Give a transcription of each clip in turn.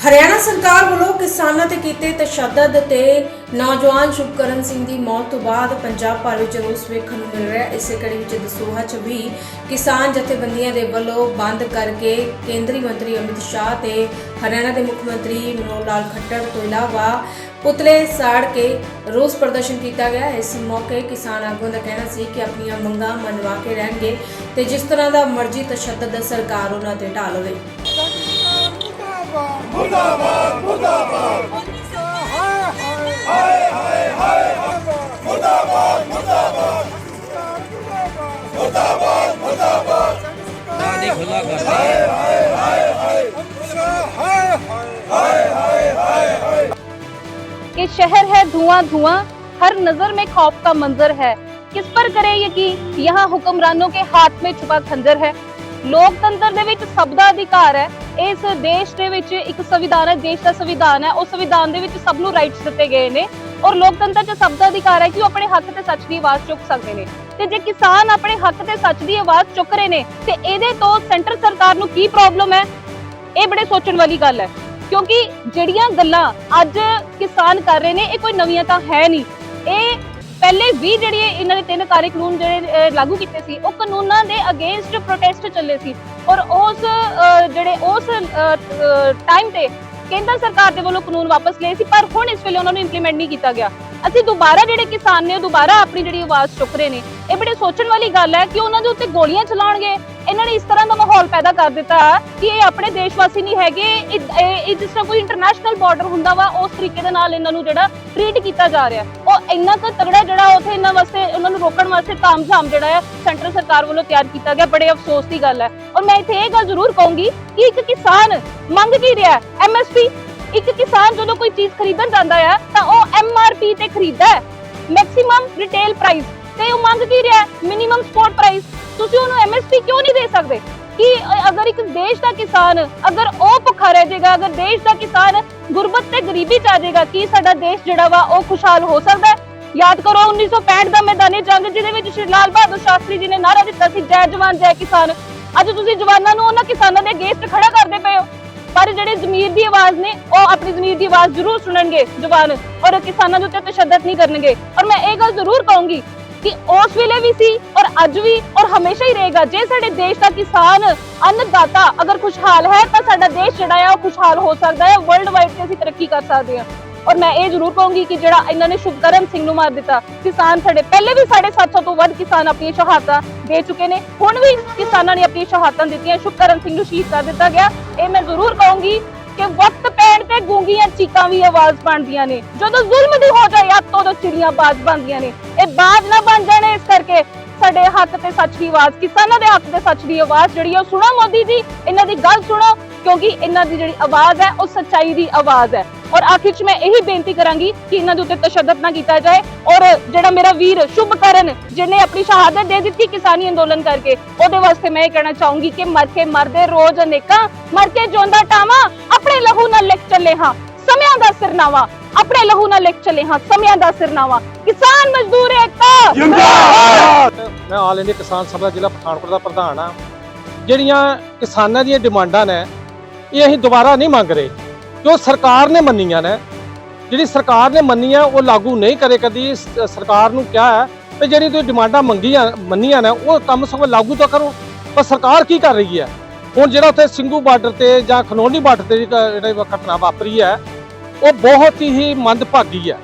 ਹਰਿਆਣਾ ਸਰਕਾਰ ਵੱਲੋਂ ਕਿਸਾਨਾਂ ਤੇ ਕੀਤੇ ਤਸ਼ੱਦਦ ਤੇ ਨੌਜਵਾਨ ਸ਼ੁਭਕਰਨ ਸਿੰਘ ਦੀ ਮੌਤ ਤੋਂ ਬਾਅਦ ਪੰਜਾਬ ਭਰ ਵਿੱਚ ਰੋਸ ਵੇਖਣ ਨੂੰ ਮਿਲ ਰਿਹਾ ਹੈ। ਇਸੇ ਕੜੀ ਵਿੱਚ ਦਸੂਹਾ 'ਚ ਵੀ ਕਿਸਾਨ ਜਥੇਬੰਦੀਆਂ ਦੇ ਵੱਲੋਂ ਬੰਦ ਕਰਕੇ ਕੇਂਦਰੀ ਮੰਤਰੀ ਅਮਿਤ ਸ਼ਾਹ ਤੇ ਹਰਿਆਣਾ ਦੇ ਮੁੱਖ ਮੰਤਰੀ ਮਨੋਹਰ ਲਾਲ ਖੱਟਰ ਤੋਂ ਇਲਾਵਾ ਪੁਤਲੇ ਸਾੜ ਕੇ ਰੋਸ ਪ੍ਰਦਰਸ਼ਨ ਕੀਤਾ ਗਿਆ ਇਸ ਮੌਕੇ ਕਿਸਾਨ ਆਗੂਆਂ ਦਾ ਕਹਿਣਾ ਸੀ ਕਿ ਆਪਣੀਆਂ ਮੰਗਾਂ ਮੰਨਵਾ ਕੇ ਰਹਿਣਗੇ ਤੇ ਜਿਸ ਤਰ੍ਹਾਂ ਦਾ ਮਰਜ਼ੀ ਤਸ਼ੱਦਦ ਸਰਕਾਰ ਉਹਨਾਂ ਤੇ मुर्दाबाद मुर्दाबाद हाय हाय हाय मुर्दाबाद मुर्दाबाद मुर्दाबाद मुर्दाबाद खुला कर हाय हाय हाय हाय हाय हाय हाय हाय हाय ये शहर है धुआँ धुआँ हर नज़र में खौफ का मंजर है। किस पर करे यकीन यहाँ हुक्मरानों के हाथ में छुपा खंजर है। ਲੋਕਤੰਤਰ ਦੇ ਵਿੱਚ ਸਭ ਦਾ ਅਧਿਕਾਰ ਹੈ। ਇਸ ਦੇਸ਼ ਦੇ ਵਿੱਚ ਇੱਕ ਸੰਵਿਧਾਨ ਹੈ, ਦੇਸ਼ ਦਾ ਸੰਵਿਧਾਨ ਹੈ। ਉਸ ਸੰਵਿਧਾਨ ਦੇ ਵਿੱਚ ਸਭ ਨੂੰ ਰਾਈਟਸ ਦਿੱਤੇ ਗਏ ਨੇ ਔਰ ਲੋਕਤੰਤਰ 'ਚ ਸਭ ਦਾ ਅਧਿਕਾਰ ਹੈ ਕਿ ਉਹ ਆਪਣੇ ਹੱਕ ਤੇ ਸੱਚ ਦੀ ਆਵਾਜ਼ ਚੁੱਕ ਸਕਦੇ ਨੇ। ਤੇ ਜੇ ਕਿਸਾਨ ਆਪਣੇ ਹੱਕ ਤੇ ਸੱਚ ਦੀ ਆਵਾਜ਼ ਚੁੱਕ ਰਹੇ ਨੇ, ਤੇ ਇਹਦੇ ਤੋਂ ਸੈਂਟਰ ਸਰਕਾਰ ਨੂੰ ਕੀ ਪ੍ਰੋਬਲਮ ਹੈ? ਇਹ ਬੜੇ ਸੋਚਣ ਵਾਲੀ ਗੱਲ ਹੈ। ਕਿਉਂਕਿ ਜਿਹੜੀਆਂ ਗੱਲਾਂ ਅੱਜ ਕਿਸਾਨ ਕਰ ਰਹੇ ਨੇ, ਇਹ ਕੋਈ ਨਵੀਆਂ ਤਾਂ ਹੈ ਨਹੀਂ। ਇਹ ਪਹਿਲੇ ਵੀ ਜਿਹੜੀ ਇਹਨਾਂ ਨੇ ਤਿੰਨ ਕਾਰੇ ਕਾਨੂੰਨ ਜਿਹੜੇ ਲਾਗੂ ਕੀਤੇ ਸੀ, ਉਹ ਕਾਨੂੰਨਾਂ ਦੇ ਅਗੇਂਸਟ ਪ੍ਰੋਟੈਸਟ ਚੱਲੇ ਸੀ। ਔਰ ਉਸ ਜਿਹੜੇ ਉਸ ਟਾਈਮ ਤੇ ਕੇਂਦਰ ਸਰਕਾਰ ਦੇ ਵੱਲੋਂ ਕਾਨੂੰਨ ਵਾਪਸ ਲਏ ਸੀ, ਪਰ ਹੁਣ ਇਸ ਵੇਲੇ ਉਹਨਾਂ ਨੂੰ ਇੰਪਲੀਮੈਂਟ ਨਹੀਂ ਕੀਤਾ ਗਿਆ। ਅਸੀਂ ਦੁਬਾਰਾ ਜਿਹੜੇ ਕਿਸਾਨ ਨੇ ਦੁਬਾਰਾ ਆਪਣੀ ਜਿਹੜੀ ਆਵਾਜ਼ ਚੁੱਕ ਰਹੇ ਨੇ। ਇਹ ਬੜੇ ਸੋਚਣ ਵਾਲੀ ਗੱਲ ਹੈ ਕਿ ਉਹਨਾਂ ਦੇ ਉੱਤੇ ਗੋਲੀਆਂ ਚਲਾਉਣਗੇ। ਇਹਨਾਂ ਨੇ ਇਸ ਤਰ੍ਹਾਂ ਦਾ ਮਾਹੌਲ ਪੈਦਾ ਕਰ ਦਿੱਤਾ ਕਿ ਇਹ ਆਪਣੇ ਦੇਸ਼ ਵਾਸੀ ਨਹੀਂ ਹੈਗੇ। ਇਹ ਜਿਸ ਤਰ੍ਹਾਂ ਕੋਈ ਇੰਟਰਨੈਸ਼ਨਲ ਬਾਰਡਰ ਹੁੰਦਾ ਵਾ, ਉਸ ਤਰੀਕੇ ਦੇ ਨਾਲ ਇਹਨਾਂ ਨੂੰ ਜਿਹੜਾ ਟ੍ਰੀਟ ਕੀਤਾ ਜਾ ਰਿਹਾ। ਉਹ ਇੰਨਾ ਕੁ ਤਗੜਾ ਜਿਹੜਾ ਉੱਥੇ ਇਹਨਾਂ ਵਾਸਤੇ, ਉਹਨਾਂ ਨੂੰ ਰੋਕਣ ਵਾਸਤੇ ਤਾਮਝਾਮ ਜਿਹੜਾ ਹੈ ਸੈਂਟਰ ਸਰਕਾਰ ਵੱਲੋਂ ਤਿਆਰ ਕੀਤਾ ਗਿਆ। ਬੜੇ ਅਫਸੋਸ ਦੀ ਗੱਲ ਹੈ। ਔਰ ਮੈਂ ਇੱਥੇ ਇਹ ਗੱਲ ਜ਼ਰੂਰ ਕਹੂੰਗੀ ਕਿ ਇੱਕ ਕਿਸਾਨ ਮੰਗ ਕੀ ਰਿਹਾ ਐਮਐਸਪੀ ਇੱਕ ਕਿਸਾਨ ਜਦੋਂ ਕੋਈ ਚੀਜ਼ ਖਰੀਦਣ ਜਾਂਦਾ ਹੈ ਤਾਂ ਉਹ ਐਮਆਰਪੀ ਤੇ ਖਰੀਦਦਾ ਹੈ। ਮੈਕਸਿਮਮ ਰਿਟੇਲ ਪ੍ਰਾਈਸ ਤੇ ਉਹ ਮੰਗ ਕੀ ਰਿਹਾ? ਮਿਨੀਮਮ ਸਪੋਰਟ ਪ੍ਰਾਈਸ ਤੁਸੀਂ ਉਹਨੂੰ ਐਮਐਸਪੀ ਕਿਉਂ ਨਹੀਂ ਦੇ ਸਕਦੇ? ਕਿ ਅਗਰ ਇੱਕ ਦੇਸ਼ ਦਾ ਕਿਸਾਨ, ਅਗਰ ਉਹ ਭੁੱਖਾ ਰਹਿ ਜਾਏਗਾ, ਅਗਰ ਦੇਸ਼ ਦਾ ਕਿਸਾਨ ਗੁਰਬਤ ਤੇ ਗਰੀਬੀ ਚ ਆ ਜਾਏਗਾ, ਕੀ ਸਾਡਾ ਦੇਸ਼ ਜਿਹੜਾ ਵਾ ਉਹ ਖੁਸ਼ਹਾਲ ਹੋ ਸਕਦਾ ਹੈ? ਯਾਦ ਕਰੋ 1965 ਦਾ ਮੈਦਾਨੀ ਜੰਗ, ਜਿਹਦੇ ਵਿੱਚ ਸ਼੍ਰੀ ਲਾਲ ਬਹਾਦਰ ਸ਼ਾਸਤਰੀ ਜੀ ਨੇ ਨਾਰਾ ਦਿੱਤਾ ਸੀ, ਜੈ ਜਵਾਨ, ਜੈ ਕਿਸਾਨ। ਅੱਜ ਤੁਸੀਂ ਜਵਾਨਾਂ ਨੂੰ ਉਹਨਾਂ ਕਿਸਾਨਾਂ ਦੇ ਅਗੇਂਸਟ ਖੜਾ ਕਰਦੇ ਪਏ ਹੋ। ਪਰ ਜਿਹੜੇ ਜ਼ਮੀਰ ਦੀ ਆਵਾਜ਼ ਨੇ, ਉਹ ਆਪਣੀ ਜ਼ਮੀਰ ਦੀ ਆਵਾਜ਼ ਜ਼ਰੂਰ ਸੁਣਨਗੇ ਜਵਾਨ ਔਰ ਕਿਸਾਨਾਂ ਦੇ ਉੱਤੇ ਤਸ਼ੱਦਦ ਨਹੀਂ ਕਰਨਗੇ। ਔਰ ਮੈਂ ਇਹ ਗੱਲ ਜ਼ਰੂਰ ਕਹੂੰਗੀ ਕਿ ਉਸ ਵੇਲੇ ਵੀ ਸੀ ਔਰ ਅੱਜ ਵੀ ਔਰ ਹਮੇਸ਼ਾ ਹੀ ਰਹੇਗਾ। ਜੇ ਸਾਡੇ ਦੇਸ਼ ਦਾ ਕਿਸਾਨ ਅੰਨਦਾਤਾ ਅਗਰ ਖੁਸ਼ਹਾਲ ਹੈ, ਤਾਂ ਸਾਡਾ ਦੇਸ਼ ਜਿਹੜਾ ਹੈ ਉਹ ਖੁਸ਼ਹਾਲ ਹੋ ਸਕਦਾ ਹੈ। ਵਰਲਡ ਵਾਈਡ ਤੇ ਅਸੀਂ ਤਰੱਕੀ ਕਰ ਸਕਦੇ ਹਾਂ। ਔਰ ਮੈਂ ਇਹ ਜ਼ਰੂਰ ਕਹੂੰਗੀ ਕਿ ਜਿਹੜਾ ਇਹਨਾਂ ਨੇ ਸ਼ੁਭਕਰਮ ਸਿੰਘ ਨੂੰ ਮਾਰ ਦਿੱਤਾ, ਕਿਸਾਨ ਸਾਡੇ ਪਹਿਲੇ ਵੀ 750 ਤੋਂ ਵੱਧ ਕਿਸਾਨ ਆਪਣੀਆਂ ਸ਼ਹਾਦਤਾਂ ਦੇ ਚੁੱਕੇ ਨੇ, ਹੁਣ ਵੀ ਕਿਸਾਨਾਂ ਨੇ ਆਪਣੀਆਂ ਸ਼ਹਾਦਤਾਂ ਦਿੱਤੀਆਂ ਸ਼ੁਭਕਰਮ ਸਿੰਘ ਨੂੰ ਸ਼ਹੀਦ ਕਰ ਦਿੱਤਾ ਗਿਆ। ਇਹ ਮੈਂ ਜ਼ਰੂਰ ਕਹੂੰਗੀ ਕਿ ਵਕਤ ਪੈਣ ਤੇ ਗੂੰਗੀਆਂ ਚੀਕਾਂ ਵੀ ਆਵਾਜ਼ ਬਣਦੀਆਂ ਨੇ। ਜਦੋਂ ਜ਼ੁਲਮ ਦੀ ਹੋ ਜਾਏ ਅੱਤ ਉਦੋਂ ਚਿੜੀਆਂ ਬਾਜ਼ ਬਣਦੀਆਂ ਨੇ। ਇਹ ਬਾਜ਼ ਨਾ ਬਣ ਜਾਣੇ ਇਸ ਕਰਕੇ ਸਾਡੇ ਹੱਕ ਤੇ ਸੱਚ ਦੀ ਆਵਾਜ਼, ਕਿਸਾਨਾਂ ਦੇ ਹੱਕ ਤੇ ਸੱਚ ਦੀ ਆਵਾਜ਼ ਜਿਹੜੀ ਉਹ ਸੁਣੋ ਮੋਦੀ ਜੀ, ਇਹਨਾਂ ਦੀ ਗੱਲ ਸੁਣੋ, ਕਿਉਂਕਿ ਇਹਨਾਂ ਦੀ ਜਿਹੜੀ ਆਵਾਜ਼ ਹੈ, ਉਹ ਸੱਚਾਈ ਦੀ ਆਵਾਜ਼ ਹੈ। ਔਰ ਆਖਿਰ 'ਚ ਮੈਂ ਇਹੀ ਬੇਨਤੀ ਕਰਾਂਗੀ ਕਿ ਇਹਨਾਂ ਦੇ ਉੱਤੇ ਤਸ਼ੱਦਦ ਨਾ ਕੀਤਾ ਜਾਏ ਔਰ ਜਿਹੜਾ ਮੇਰਾ ਵੀਰ ਸ਼ੁਭਕਰਨ ਜਿਹਨੇ ਆਪਣੀ ਸ਼ਹਾਦਤ ਦੇ ਦਿੱਤੀ ਕਿਸਾਨੀ ਅੰਦੋਲਨ ਕਰਕੇ ਉਹਦੇ ਵਾਸਤੇ ਮੈਂ ਇਹ ਕਹਿਣਾ ਚਾਹੂੰਗੀ ਕਿ ਮਰ ਕੇ ਮਰਦੇ ਰੋਜ਼ ਅਨੇਕਾਂ ਮਰ ਕੇ ਜਿਉਂਦਾ ਟਾਵਾਂ ਆਪਣੇ ਲਹੂ ਨਾਲ ਲਿਖ ਚੱਲੇ ਹਾਂ ਸਮਿਆਂ ਦਾ ਸਿਰਨਾਵਾ ਆਪਣੇ ਲਹੂ ਨਾਲ ਲਿਖ ਚੱਲੇ ਹਾਂ ਸਮਿਆਂ ਦਾ ਸਿਰਨਾਵਾ ਕਿਸਾਨ ਮਜ਼ਦੂਰ ਏਕਤਾ! ਜਿੰਦਾਬਾਦ! ਮੈਂ ਆਲ ਇੰਡੀਆ ਕਿਸਾਨ ਸਭਾ ਜ਼ਿਲ੍ਹਾ ਪਠਾਨਕੋਟ ਦਾ ਪ੍ਰਧਾਨ ਆ ਜਿਹੜੀਆਂ ਕਿਸਾਨਾਂ ਦੀਆਂ ਡਿਮਾਂਡਾਂ ਨੇ ਇਹ ਅਸੀਂ ਦੁਬਾਰਾ ਨਹੀਂ ਮੰਗ ਰਹੇ। ਜੋ ਸਰਕਾਰ ਨੇ ਮੰਨੀਆਂ ਨੇ, ਜਿਹੜੀ ਸਰਕਾਰ ਨੇ ਮੰਨੀਆਂ, ਉਹ ਲਾਗੂ ਨਹੀਂ ਕਰੇ ਕਦੀ। ਸਰਕਾਰ ਨੂੰ ਕਿਹਾ ਹੈ ਤੇ ਜਿਹੜੀ ਤੁਸੀਂ ਡਿਮਾਂਡਾਂ ਮੰਗੀਆਂ, ਮੰਨੀਆਂ ਨੇ, ਉਹ ਕੰਮ ਸਗੋਂ ਲਾਗੂ ਤਾਂ ਕਰੋ। ਪਰ ਸਰਕਾਰ ਕੀ ਕਰ ਰਹੀ ਹੈ? ਹੁਣ ਜਿਹੜਾ ਉੱਥੇ ਸਿੰਗੂ ਬਾਰਡਰ ਤੇ ਜਾਂ ਖਨੌਲੀ ਬਾਰਡਰ ਤੇ ਜਿਹੜੀ ਘਟਨਾ ਵਾਪਰੀ ਹੈ, ਉਹ ਬਹੁਤ ਹੀ ਮੰਦਭਾਗੀ ਹੈ।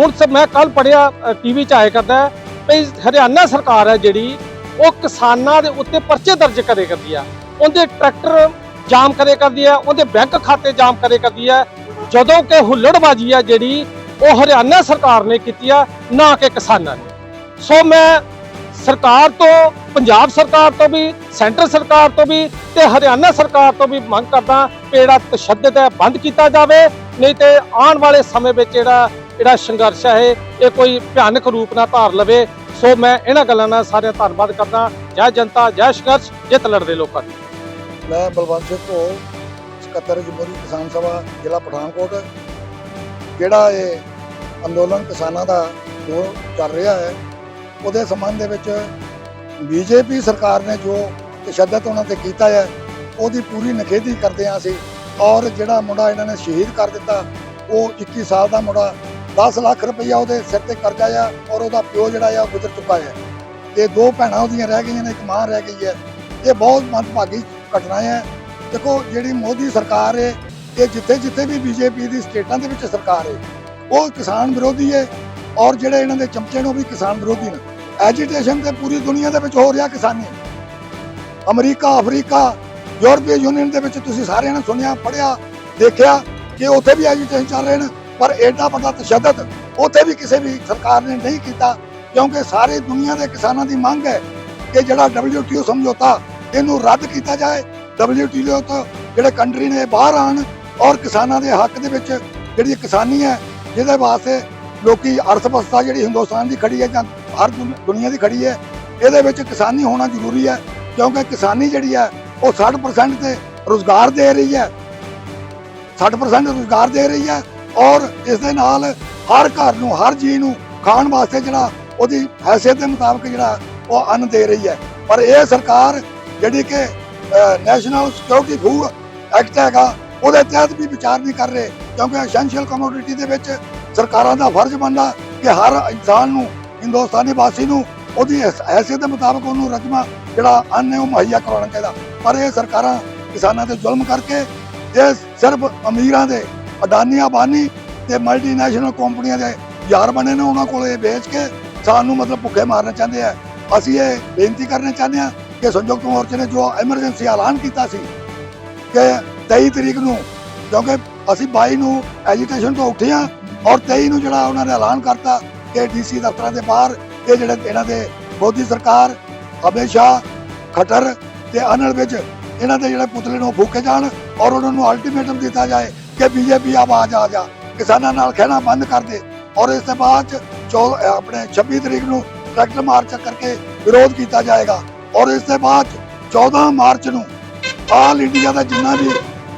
ਹੁਣ ਸ- ਮੈਂ ਕੱਲ ਪੜਿਆ ਟੀਵੀ 'ਚ ਆਇਆ ਕਰਦਾ ਹੈ ਵੀ ਹਰਿਆਣਾ ਸਰਕਾਰ ਹੈ ਜਿਹੜੀ, ਉਹ ਕਿਸਾਨਾਂ ਦੇ ਉੱਤੇ ਪਰਚੇ ਦਰਜ ਕਰੇ ਕਰਦੀ ਆ। ਉਹਦੇ ਟਰੈਕਟਰ ਜਾਮ ਕਰੇ ਕਰਦੀ ਹੈ, ਉਹਦੇ ਬੈਂਕ ਖਾਤੇ ਜਾਮ ਕਰੇ ਕਰਦੀ ਹੈ। ਜਦੋਂ ਕਿ ਹੁੱਲੜਬਾਜੀ ਆ ਜਿਹੜੀ, ਉਹ ਹਰਿਆਣਾ ਸਰਕਾਰ ਨੇ ਕੀਤੀ ਆ, ਨਾ ਕਿ ਕਿਸਾਨਾਂ ਨੇ। ਸੋ ਮੈਂ ਸਰਕਾਰ ਤੋਂ, ਪੰਜਾਬ ਸਰਕਾਰ ਤੋਂ ਵੀ, ਸੈਂਟਰ ਸਰਕਾਰ ਤੋਂ ਵੀ ਤੇ ਹਰਿਆਣਾ ਸਰਕਾਰ ਤੋਂ ਵੀ ਮੰਗ ਕਰਦਾ ਕਿ ਜਿਹੜਾ ਤਸ਼ੱਦਦ ਹੈ, ਬੰਦ ਕੀਤਾ ਜਾਵੇ। ਨਹੀਂ ਤੇ ਆਉਣ ਵਾਲੇ ਸਮੇਂ ਵਿੱਚ ਜਿਹੜਾ ਜਿਹੜਾ ਸੰਘਰਸ਼ ਹੈ, ਇਹ ਕੋਈ ਭਿਆਨਕ ਰੂਪ ਨਾਲ ਧਾਰ ਲਵੇ। ਸੋ ਮੈਂ ਇਹਨਾਂ ਗੱਲਾਂ ਨਾਲ ਸਾਰਿਆਂ ਦਾ ਧੰਨਵਾਦ ਕਰਦਾ ਜੈ ਜਨਤਾ, ਜੈ ਸੰਘਰਸ਼, ਜਿੱਤ ਲੜਦੇ ਲੋਕਾਂ ਦੀ। ਮੈਂ ਬਲਵੰਤ ਸਿੰਘ ਕੋ ਸਕੱਤਰ ਜਮਹੂਰੀ ਕਿਸਾਨ ਸਭਾ, ਜ਼ਿਲ੍ਹਾ ਪਠਾਨਕੋਟ, ਜਿਹੜਾ ਇਹ ਅੰਦੋਲਨ ਕਿਸਾਨਾਂ ਦਾ ਜੋ ਚੱਲ ਰਿਹਾ ਹੈ, ਉਹਦੇ ਸੰਬੰਧ ਦੇ ਵਿੱਚ ਬੀਜੇਪੀ ਸਰਕਾਰ ਨੇ ਜੋ ਤਸ਼ੱਦਦ ਉਹਨਾਂ ਤੇ ਕੀਤਾ ਹੈ, ਉਹਦੀ ਪੂਰੀ ਨਿਖੇਧੀ ਕਰਦੇ ਹਾਂ ਅਸੀਂ। ਔਰ ਜਿਹੜਾ ਮੁੰਡਾ ਇਹਨਾਂ ਨੇ ਸ਼ਹੀਦ ਕਰ ਦਿੱਤਾ, ਉਹ 21 ਸਾਲ ਦਾ ਮੁੰਡਾ 10 ਲੱਖ ਰੁਪਈਆ ਉਹਦੇ ਸਿਰ ਤੇ ਕਰਜ਼ਾ ਆ ਔਰ ਉਹਦਾ ਪਿਓ ਜਿਹੜਾ ਆ ਉਹ ਗੁਜ਼ਰ ਚੁੱਕਾ ਹੈ। ਤੇ ਦੋ ਭੈਣਾਂ ਉਹਦੀਆਂ ਰਹਿ ਗਈਆਂ ਨੇ, ਇੱਕ ਮਾਂ ਰਹਿ ਗਈ ਹੈ। ਇਹ ਬਹੁਤ ਮੰਦਭਾਗੀ ਘਟਨਾ ਹੈ। ਦੇਖੋ, ਜਿਹੜੀ ਮੋਦੀ ਸਰਕਾਰ ਹੈ, ਇਹ ਜਿੱਥੇ ਜਿੱਥੇ ਵੀ ਬੀਜੇਪੀ ਦੀ ਸਟੇਟਾਂ ਦੇ ਵਿੱਚ ਸਰਕਾਰ ਹੈ, ਉਹ ਕਿਸਾਨ ਵਿਰੋਧੀ ਹੈ ਔਰ ਜਿਹੜੇ ਇਹਨਾਂ ਦੇ ਚਮਚੇ ਨੇ, ਉਹ ਵੀ ਕਿਸਾਨ ਵਿਰੋਧੀ ਨੇ। ਐਜੀਟੇਸ਼ਨ ਤੇ ਪੂਰੀ ਦੁਨੀਆ ਦੇ ਵਿੱਚ ਹੋ ਰਿਹਾ ਕਿਸਾਨੀ। ਅਮਰੀਕਾ, ਅਫਰੀਕਾ, ਯੂਰਪੀਅਨ ਯੂਨੀਅਨ ਦੇ ਵਿੱਚ ਤੁਸੀਂ ਸਾਰਿਆਂ ਨੇ ਸੁਣਿਆ ਪੜਿਆ ਦੇਖਿਆ ਕਿ ਉੱਥੇ ਵੀ ਐਜੀਟੇਸ਼ਨ ਚੱਲ ਰਹੇ ਨੇ, ਪਰ ਐਡਾ ਵੱਡਾ ਤਸ਼ੱਦਦ ਉੱਥੇ ਵੀ ਕਿਸੇ ਵੀ ਸਰਕਾਰ ਨੇ ਨਹੀਂ ਕੀਤਾ, ਕਿਉਂਕਿ ਸਾਰੇ ਦੁਨੀਆ ਦੇ ਕਿਸਾਨਾਂ ਦੀ ਮੰਗ ਹੈ ਕਿ ਜਿਹੜਾ WTO ਸਮਝੌਤਾ ਇਹਨੂੰ ਰੱਦ ਕੀਤਾ ਜਾਏ। WTO ਤੋਂ ਜਿਹੜੇ ਕੰਟਰੀ ਨੇ ਬਾਹਰ ਆਣ ਔਰ ਕਿਸਾਨਾਂ ਦੇ ਹੱਕ ਦੇ ਵਿੱਚ ਜਿਹੜੀ ਕਿਸਾਨੀ ਹੈ, ਜਿਹਦੇ ਵਾਸਤੇ ਲੋਕੀ ਅਰਥ ਜਿਹੜੀ ਹਿੰਦੁਸਤਾਨ ਦੀ ਖੜੀ ਹੈ ਜਾਂ ਹਰ ਦੁਨ- ਦੁਨੀਆ ਦੀ ਖੜੀ ਹੈ, ਇਹਦੇ ਵਿੱਚ ਕਿਸਾਨੀ ਹੋਣਾ ਜ਼ਰੂਰੀ ਹੈ ਕਿਉਂਕਿ ਕਿਸਾਨੀ ਜਿਹੜੀ ਹੈ, ਉਹ 60% ਤੇ ਰੋਜ਼ਗਾਰ ਦੇ ਰਹੀ ਹੈ। 60% ਰੋਜ਼ਗਾਰ ਦੇ ਰਹੀ ਹੈ ਔਰ ਇਸ ਦੇ ਨਾਲ ਹਰ ਘਰ ਨੂੰ, ਹਰ ਜੀ ਨੂੰ ਖਾਣ ਵਾਸਤੇ ਜਿਹੜਾ ਉਹਦੀ ਹੈਸੀਅਤ ਦੇ ਮੁਤਾਬਕ ਜਿਹੜਾ ਉਹ ਅੰਨ ਦੇ ਰਹੀ ਹੈ। ਪਰ ਇਹ ਸਰਕਾਰ ਜਿਹੜੀ ਕਿ ਨੈਸ਼ਨਲ ਸਿਕਿਉਰਿਟੀ ਫੂਡ ਐਕਟ ਹੈਗਾ, ਉਹਦੇ ਤਹਿਤ ਵੀ ਵਿਚਾਰ ਨਹੀਂ ਕਰ ਰਹੇ, ਕਿਉਂਕਿ ਐਸੈਂਸ਼ੀਅਲ ਕਮੋਡਿਟੀ ਦੇ ਵਿੱਚ ਸਰਕਾਰਾਂ ਦਾ ਫਰਜ਼ ਬਣਦਾ ਕਿ ਹਰ ਇਨਸਾਨ ਨੂੰ, ਹਿੰਦੁਸਤਾਨੀ ਵਾਸੀ ਨੂੰ, ਉਹਦੀ ਹੈਸੀਅਤ ਦੇ ਮੁਤਾਬਕ ਉਹਨੂੰ ਰਕਮਾ ਜਿਹੜਾ ਅੰਨ ਹੈ ਉਹ ਮੁਹੱਈਆ ਕਰਵਾਉਣਾ ਚਾਹੀਦਾ। ਪਰ ਇਹ ਸਰਕਾਰਾਂ ਕਿਸਾਨਾਂ ਤੇ ਜ਼ੁਲਮ ਕਰਕੇ ਇਹ ਸਿਰਫ ਅਮੀਰਾਂ ਦੇ ਅਡਾਨੀ ਅਬਾਨੀ ਤੇ ਮਲਟੀਨੈਸ਼ਨਲ ਕੰਪਨੀਆਂ ਦੇ ਯਾਰ ਬਣੇ ਨੇ, ਉਹਨਾਂ ਕੋਲ ਇਹ ਵੇਚ ਕੇ ਸਾਨੂੰ ਮਤਲਬ ਭੁੱਖੇ ਮਾਰਨਾ ਚਾਹੁੰਦੇ ਆ। ਅਸੀਂ ਇਹ ਬੇਨਤੀ ਕਰਨਾ ਚਾਹੁੰਦੇ ਆ ਕਿ ਸੰਯੁਕਤ ਮੋਰਚੇ ਨੇ ਜੋ ਐਮਰਜੈਂਸੀ ਐਲਾਨ ਕੀਤਾ ਸੀ ਕਿ 23 ਤਰੀਕ ਨੂੰ, ਕਿਉਂਕਿ ਅਸੀਂ 22 ਨੂੰ ਐਜੀਟੇਸ਼ਨ ਤੋਂ ਉੱਠੇ ਆ ਔਰ 23 ਨੂੰ ਜਿਹੜਾ ਉਹਨਾਂ ਨੇ ਐਲਾਨ ਕਰਤਾ ਕਿ ਡੀਸੀ ਦਫ਼ਤਰਾਂ ਦੇ ਬਾਹਰ ਇਹ ਜਿਹੜੇ ਇਹਨਾਂ ਦੇ ਮੋਦੀ ਸਰਕਾਰ ਹਮੇਸ਼ਾ ਖਟਰ ਤੇ ਅਨਲ ਵਿੱਚ ਇਹਨਾਂ ਦੇ ਜਿਹੜੇ ਪੁਤਲੇ ਨੂੰ ਫੂਕੇ ਜਾਣ ਔਰ ਉਹਨਾਂ ਨੂੰ ਅਲਟੀਮੇਟਮ ਦਿੱਤਾ ਜਾਏ ਕਿ ਬੀਜੇਪੀ ਆਵਾਜ਼ ਆ ਜਾ, ਕਿਸਾਨਾਂ ਨਾਲ ਖਹਿਣਾ ਬੰਦ ਕਰ ਦੇ ਔਰ ਇਸ ਤੋਂ ਬਾਅਦ 'ਚ ਚੌ ਆਪਣੇ 26 ਤਰੀਕ ਨੂੰ ਟਰੈਕਟਰ ਮਾਰਚ ਕਰਕੇ ਵਿਰੋਧ ਕੀਤਾ ਜਾਏਗਾ। ਔਰ ਇਸ ਦੇ ਬਾਅਦ 'ਚ 14 ਮਾਰਚ ਨੂੰ ਆਲ ਇੰਡੀਆ ਦਾ ਜਿੰਨਾ ਵੀ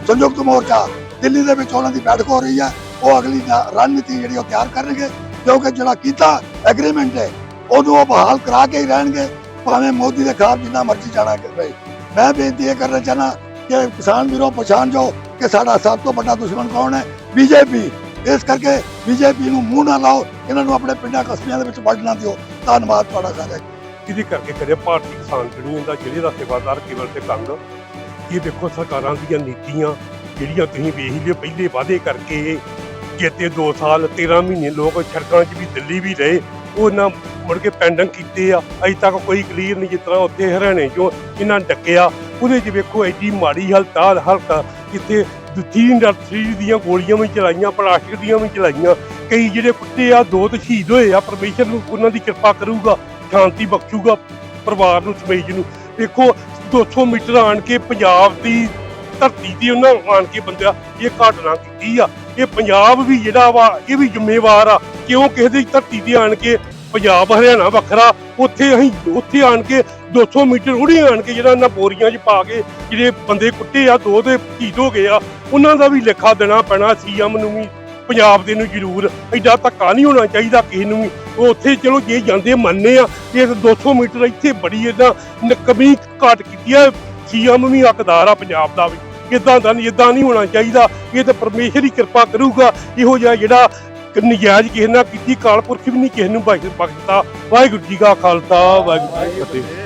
ਸੰਯੁਕਤ ਮੋਰਚਾ ਦਿੱਲੀ ਦੇ ਵਿੱਚ ਉਹਨਾਂ ਦੀ ਬੈਠਕ ਹੋ ਰਹੀ ਹੈ, ਉਹ ਅਗਲੀ ਰਣਨੀਤੀ ਜਿਹੜੀ ਉਹ ਤਿਆਰ ਕਰਨਗੇ, ਕਿਉਂਕਿ ਜਿਹੜਾ ਕੀਤਾ ਐਗਰੀਮੈਂਟ ਹੈ, ਉਹਨੂੰ ਉਹ ਬਹਾਲ ਕਰਾ ਕੇ ਹੀ ਰਹਿਣਗੇ, ਭਾਵੇਂ ਮੋਦੀ ਦੇ ਖਿਲਾਫ ਜਿੰਨਾ ਮਰਜ਼ੀ ਜਾਣਾ ਪਏ ਮੈਂ ਬੇਨਤੀ ਇਹ ਕਰਨਾ ਚਾਹਨਾ ਕਿ ਕਿਸਾਨ ਵੀਰੋ, ਪਛਾਣ ਜਾਓ ਕਿ ਸਾਡਾ ਸਭ ਤੋਂ ਵੱਡਾ ਦੁਸ਼ਮਣ ਕੌਣ ਹੈ? ਬੀਜੇਪੀ। ਇਸ ਕਰਕੇ ਬੀਜੇਪੀ ਨੂੰ ਮੂੰਹ ਨਾ ਲਾਓ, ਇਹਨਾਂ ਨੂੰ ਆਪਣੇ ਪਿੰਡਾਂ ਕਸਬਿਆਂ ਦੇ ਵਿੱਚ ਵੰਡ ਦਿਓ। ਧੰਨਵਾਦ ਤੁਹਾਡਾ ਸਾਰਿਆਂ ਦਾ। ਜਿਹਦੇ ਕਰਕੇ ਕਰੇ ਭਾਰਤੀ ਕਿਸਾਨ ਯੂਨੀਅਨ ਦਾ ਜ਼ਿਲ੍ਹੇ ਦਾ ਸੇਵਾਦਾਰ ਕੇਵਲ ਤੇ ਕੰਗ ਇਹ ਦੇਖੋ ਸਰਕਾਰਾਂ ਦੀਆਂ ਨੀਤੀਆਂ, ਜਿਹੜੀਆਂ ਤੁਸੀਂ ਵੇਖ ਲਿਓ, ਪਹਿਲੇ ਵਾਅਦੇ ਕਰਕੇ ਜਿੱਤੇ 2 ਸਾਲ 13 ਮਹੀਨੇ ਲੋਕ ਸੜਕਾਂ 'ਚ ਵੀ ਦਿੱਲੀ ਵੀ ਰਹੇ, ਉਹ ਨਾ ਮੁੜ ਕੇ ਪੈਂਡਿੰਗ ਕੀਤੇ ਆ, ਅਜੇ ਤੱਕ ਕੋਈ ਕਲੀਅਰ ਨਹੀਂ ਜਿਸ ਤਰ੍ਹਾਂ ਉੱਥੇ ਹਰਿਆਣੇ 'ਚੋਂ ਇਹਨਾਂ ਡੱਕਿਆ। ਉਹਦੇ 'ਚ ਵੇਖੋ ਐਡੀ ਮਾੜੀ ਹਾਲਤ ਆ ਹਾਲਤ ਕਿਤੇ ਤੀਨ ਦਾ ਥਰੀ ਦੀਆਂ ਗੋਲੀਆਂ ਵੀ ਚਲਾਈਆਂ, ਪਲਾਸਟਿਕ ਦੀਆਂ ਵੀ ਚਲਾਈਆਂ। ਕਈ ਜਿਹੜੇ ਕੁੱਤੇ ਆ, ਦੋ ਤੇ ਸ਼ਹੀਦ ਹੋਏ ਆ, ਪਰਮੇਸ਼ਰ ਨੂੰ ਉਹਨਾਂ ਦੀ ਕਿਰਪਾ ਕਰੂਗਾ। ਸ਼ਾਂਤੀ ਬਖਸ਼ੂਗਾ ਪਰਿਵਾਰ ਨੂੰ, ਸਮੇਜ ਨੂੰ। ਦੇਖੋ 200 ਮੀਟਰ ਆਣ ਕੇ ਪੰਜਾਬ ਦੀ ਧਰਤੀ ਤੇ ਉਹਨਾਂ ਆਣ ਕੇ ਬੰਦਿਆ ਇਹ ਘਟਨਾ ਕੀਤੀ ਆ। ਇਹ ਪੰਜਾਬ ਵੀ ਜਿਹੜਾ ਵਾ, ਇਹ ਵੀ ਜ਼ਿੰਮੇਵਾਰ ਆ। ਕਿਉਂ ਕਿਸੇ ਦੀ ਧਰਤੀ ਤੇ ਆਣ ਕੇ ਪੰਜਾਬ, ਹਰਿਆਣਾ ਵੱਖਰਾ, ਉੱਥੇ ਅਸੀਂ, ਉੱਥੇ ਆਣ ਕੇ 200 ਮੀਟਰ ਉੜੀ ਆਣ ਕੇ ਜਿਹੜਾ ਇਹਨਾਂ ਬੋਰੀਆਂ 'ਚ ਪਾ ਕੇ ਜਿਹੜੇ ਬੰਦੇ ਕੁੱਟੇ ਆ, ਦੋ ਦੇ ਸ਼ਹੀਦ ਹੋ ਗਏ ਆ, ਉਹਨਾਂ ਦਾ ਵੀ ਲੇਖਾ ਦੇਣਾ ਪੈਣਾ ਸੀਐਮ ਨੂੰ ਵੀ। ਪੰਜਾਬ ਦੇ ਨੂੰ ਜ਼ਰੂਰ, ਐਡਾ ਧੱਕਾ ਨਹੀਂ ਹੋਣਾ ਚਾਹੀਦਾ ਕਿਸੇ ਨੂੰ ਵੀ। ਉਹ ਉੱਥੇ ਚਲੋ ਜੇ ਜਾਂਦੇ ਮੰਨੇ ਆ ਇਹ 200 ਮੀਟਰ ਇੱਥੇ ਬੜੀ ਇਹਦਾ ਨਕਮੀ ਘਾਟ ਕੀਤੀ ਆ ਸੀਐਮ ਵੀ ਹੱਕਦਾਰ ਆ ਪੰਜਾਬ ਦਾ ਵੀ। ਇਦਾਂ ਦਾ ਨਹੀਂ ਇਦਾਂ ਨਹੀਂ ਹੋਣਾ ਚਾਹੀਦਾ। ਇਹ ਤਾਂ ਪਰਮੇਸ਼ਰ ਹੀ ਕਿਰਪਾ ਕਰੂਗਾ, ਇਹੋ ਜਿਹਾ ਜਿਹੜਾ ਨਜਾਇਜ਼ ਕਿਸੇ ਨਾਲ ਕੀਤੀ ਕਾਲ ਪੁਰਖ ਵੀ ਨਹੀਂ ਕਿਸੇ ਨੂੰ ਬਖਸ਼- ਬਖਸ਼ਦਾ ਵਾਹਿਗੁਰੂ ਜੀ ਕਾ ਖਾਲਸਾ, ਵਾਹਿਗੁਰੂ ਜੀ ਕੀ ਫਤਿਹ।